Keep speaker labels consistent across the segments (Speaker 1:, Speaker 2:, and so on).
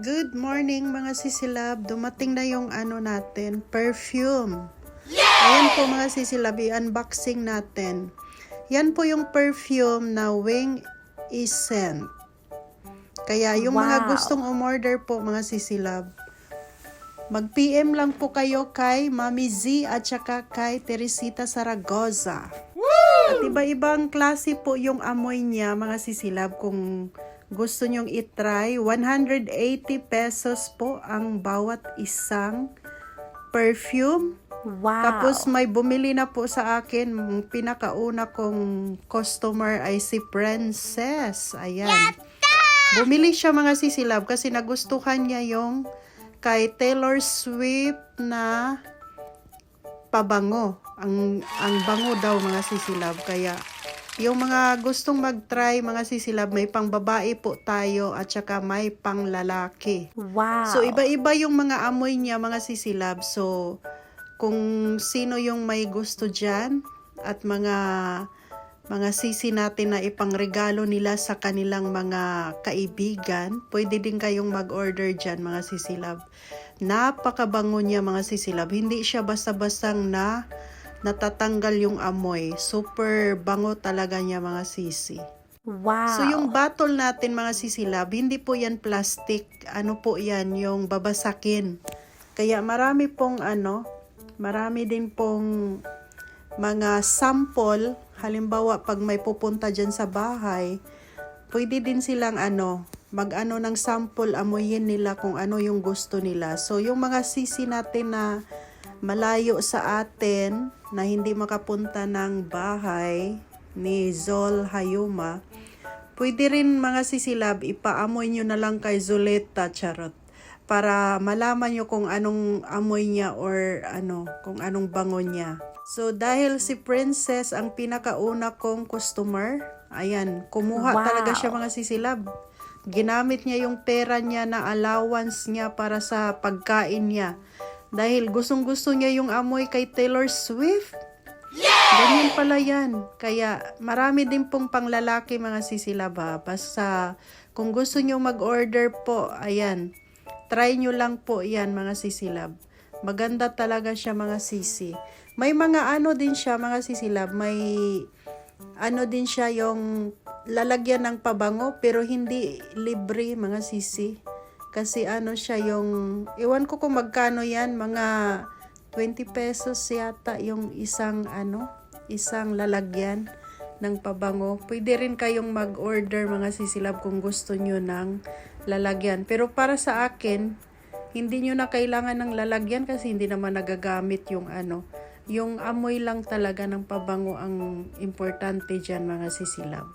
Speaker 1: Good morning mga sisilab. Dumating na yung ano natin, perfume. Ayan po mga sisilab, i-unboxing natin. Yan po yung perfume na Wing Scent. Kaya yung mga
Speaker 2: Wow.
Speaker 1: gustong umorder po mga sisilab, mag-PM lang po kayo kay Mami Z at saka kay Teresita Zaragoza. At iba-ibang klase po yung amoy niya, mga sisilab, kung gusto nyong itry. 180 pesos po ang bawat isang perfume.
Speaker 2: Wow.
Speaker 1: Tapos may bumili na po sa akin, pinakauna kong customer ay si Princess. Ayan. Bumili siya mga sisilab kasi nagustuhan niya yung kay Taylor Swift na pabango. Ang, ang bango daw mga sisilab. Kaya yung mga gustong mag-try mga sisilab, may pang babae po tayo at saka may pang lalaki.
Speaker 2: wow.
Speaker 1: So iba-iba yung mga amoy niya mga sisilab. So kung sino yung may gusto diyan at mga mga sisi natin na ipangregalo nila sa kanilang mga kaibigan, pwede din kayong mag-order diyan mga sisilab. Napakabango niya mga sisilab. Hindi siya basta-bastang na natatanggal yung amoy. Super bango talaga niya mga sisi.
Speaker 2: wow.
Speaker 1: So yung bottle natin mga sisilab, hindi po yan plastic. Ano po yan, yung babasakin. Kaya marami pong ano, marami din pong mga sample. Halimbawa, pag may pupunta dyan sa bahay, pwede din silang ano, mag-ano ng sample, amoyin nila kung ano yung gusto nila. So yung mga sisi natin na malayo sa atin, na hindi makapunta ng bahay ni Zol Hayuma, pwede rin mga sisilab, ipaamoy nyo na lang kay Zuleta Charot para malaman nyo kung anong amoy niya or ano, kung anong bango niya. So dahil si Princess ang pinakauna kong customer, ayan, kumuha
Speaker 2: Wow.
Speaker 1: talaga siya mga sisilab. Ginamit niya yung pera niya na allowance niya para sa pagkain niya. Dahil gustong gusto niya yung amoy kay Taylor Swift. Ganyan pala yan. Kaya marami din pong panglalaki mga sisilab ha. Basta kung gusto nyo mag-order po, ayan, try nyo lang po yan mga sisilab. Maganda talaga siya mga sisi. May mga ano din siya mga sisilab. May ano din siya yung lalagyan ng pabango pero hindi libre mga sisi. Kasi ano siya yung, iwan ko kung magkano yan, mga 20 pesos yata yung isang ano, isang lalagyan ng pabango. Pwede rin kayong mag-order mga sisilab kung gusto nyo ng lalagyan. Pero para sa akin, hindi nyo na kailangan ng lalagyan kasi hindi naman nagagamit yung ano. Yung amoy lang talaga ng pabango ang importante dyan mga sisilab.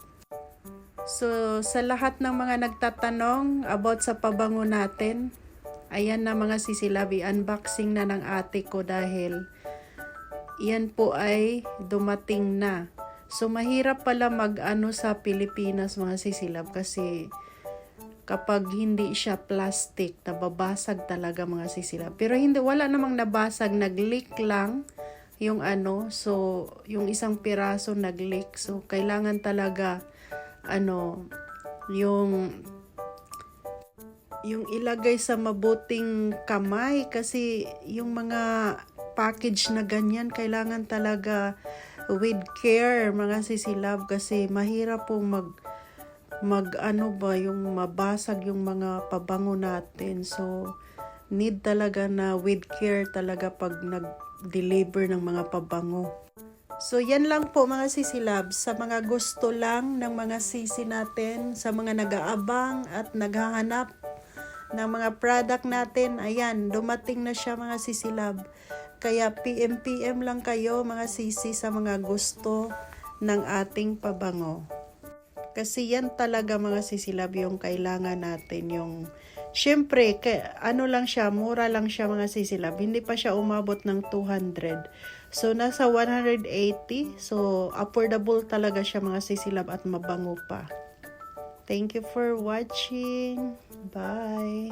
Speaker 1: So, sa lahat ng mga nagtatanong about sa pabango natin, ayan na mga sisilabi, unboxing na ng ate ko dahil yan po ay dumating na. So, mahirap pala mag-ano sa Pilipinas mga sisilab kasi kapag hindi siya plastic, nababasag talaga mga sisilab. Pero hindi, wala namang nabasag, nag-leak lang yung ano, so yung isang piraso nag-leak. So, kailangan talaga ano, yung yung ilagay sa mabuting kamay kasi yung mga package na ganyan kailangan talaga with care mga sisilab kasi mahirap pong mag mag ano ba yung mabasag yung mga pabango natin. So need talaga na with care talaga pag nag-deliver ng mga pabango So, yan lang po mga sisilab sa mga gusto lang ng mga sisi natin, sa mga nag-aabang at naghahanap ng mga product natin. Ayan, dumating na siya mga sisilab. Kaya PM-PM lang kayo mga sisi sa mga gusto ng ating pabango. Kasi yan talaga mga sisilab yung kailangan natin. Yung, syempre, ano lang siya, mura lang siya mga sisilab. Hindi pa siya umabot ng 200. So, nasa 180. So, affordable talaga siya mga sisilab at mabango pa. Thank you for watching. Bye.